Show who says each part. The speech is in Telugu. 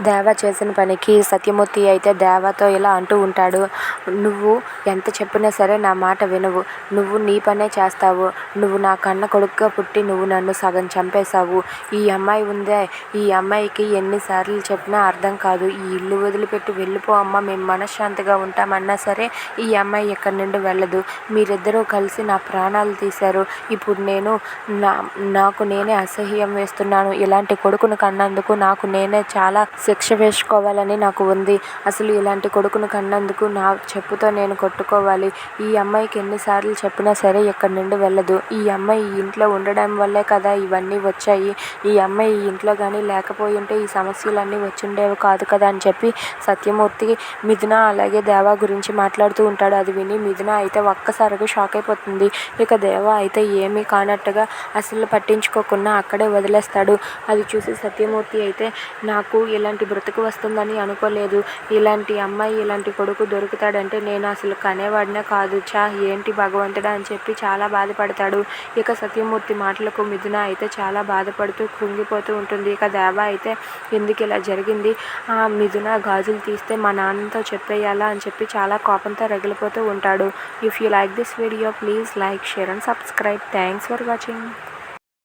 Speaker 1: దేవ చేసిన పనికి సత్యమూర్తి అయితే దేవతో ఇలా అంటూ ఉంటాడు నువ్వు ఎంత చెప్పినా సరే నా మాట వినవు. నువ్వు నీ పనే చేస్తావు. నువ్వు నా కన్న కొడుకుగా పుట్టి నువ్వు నన్ను సగం చంపేశావు. ఈ అమ్మాయి ఉందే. ఈ అమ్మాయికి ఎన్నిసార్లు చెప్పినా అర్థం కాదు. ఈ ఇల్లు వదిలిపెట్టి వెళ్ళిపో అమ్మ. మేము మనశ్శాంతిగా ఉంటామన్నా సరే ఈ అమ్మాయి ఎక్కడి నుండి వెళ్ళదు. మీరిద్దరూ కలిసి నా ప్రాణాలు తీశారు. ఇప్పుడు నేను నా నాకు నేనే అసహ్యం వేస్తున్నాను. ఇలాంటి కొడుకును కన్నందుకు నాకు నేనే చాలా శిక్ష వేసుకోవాలని నాకు ఉంది. అసలు ఇలాంటి కొడుకును కన్నందుకు నా చెప్పుతో నేను కొట్టుకోవాలి. ఈ అమ్మాయికి ఎన్నిసార్లు చెప్పినా సరే ఇక్కడి నుండి వెళ్ళదు. ఈ అమ్మాయి ఈ ఇంట్లో ఉండడం వల్లే కదా ఇవన్నీ వచ్చాయి. ఈ అమ్మాయి ఈ ఇంట్లో కానీ లేకపోయి ఉంటే ఈ సమస్యలన్నీ వచ్చిండేవి కాదు కదా అని చెప్పి సత్యమూర్తి మిథున అలాగే దేవా గురించి మాట్లాడుతూ ఉంటాడు. అది విని మిథున అయితే ఒక్కసారిగా షాక్ అయిపోతుంది. ఇక దేవా అయితే ఏమీ కానట్టుగా అసలు పట్టించుకోకుండా అక్కడే వదిలేస్తాడు. అది చూసి సత్యమూర్తి అయితే నాకు ఇలా ఇలాంటి బ్రతుకు వస్తుందని అనుకోలేదు. ఇలాంటి అమ్మాయి ఇలాంటి కొడుకు దొరుకుతాడంటే నేను అసలు కనేవాడినే కాదు. చా ఏంటి భగవంతుడా అని చెప్పి చాలా బాధపడతాడు. ఇక సత్యమూర్తి మాటలకు మిథున అయితే చాలా బాధపడుతూ కృంగిపోతూ ఉంటుంది. ఇక దేవా అయితే ఎందుకు ఇలా జరిగింది? ఆ మిథున గాజులు తీస్తే మా నాన్నతో చెప్పేయాలా అని చెప్పి చాలా కోపంతో రగిలిపోతూ ఉంటాడు. If you like this video please like share and subscribe thanks for watching